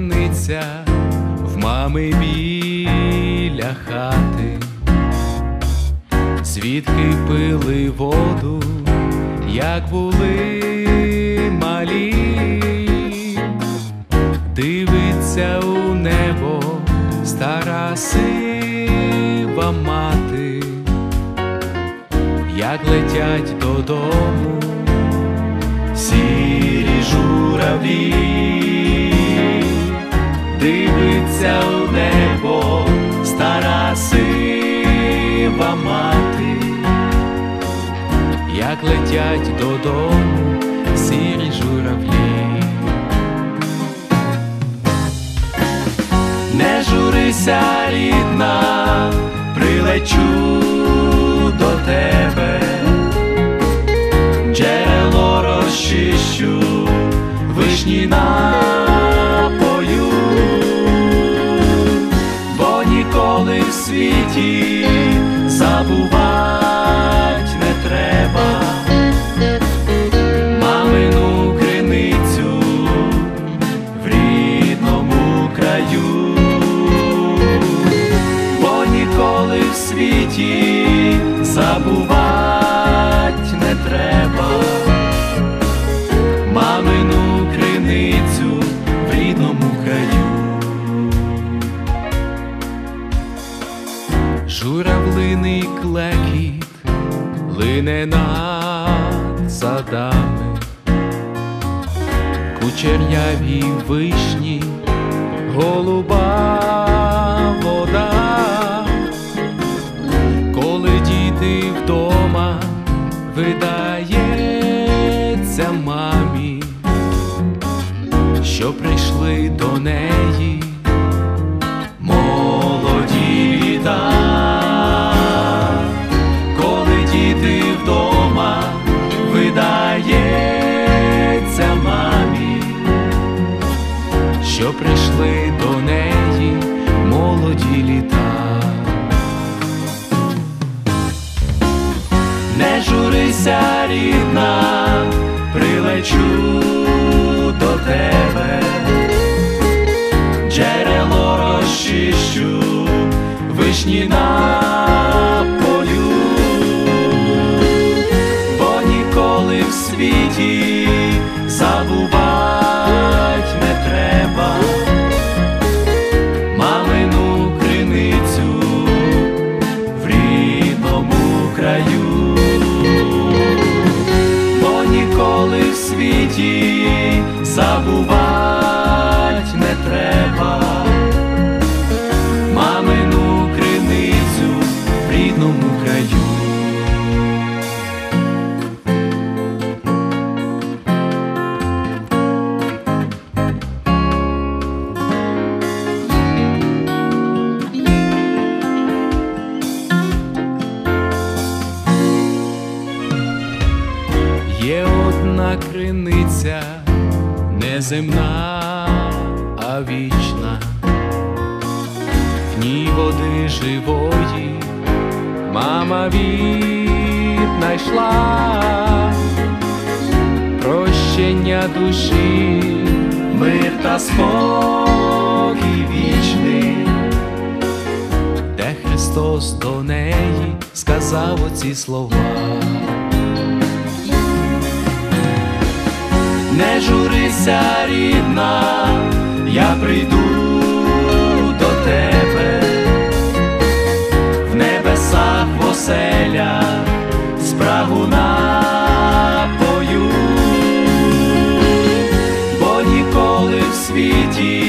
криниця в мами біля хати, звідки пили воду, як були малі, дивиться у небо стара сива мати, як летять додому сірі журавлі, дивиться у небо стара сива мати, як летять додому сірі журавлі. Не журися, рідна, прилечу до тебе джерело розчищу, вишні напою, світі забувать не треба мамину криницю в рідному краю. Журавлиний клекіт лине над садами, кучеряві вишні, голуба видається мамі, що прийшли до неї молоді коли діти вдома видається мамі, що прийшли до неї молоді літа. Журися, рідна, прилечу до тебе, джерело розчищу, вишні напою, бо ніколи в світі забувать не треба. Мамину криницю в рідному краю, одна криниця неземна, а вічна, в ній води живої, мама віднайшла прощення душі, мир та спокій вічний, де Христос до неї сказав оці слова. Не журися, рідна, я прийду до тебе, в небесах в оселях спрагу напою, бо ніколи в світі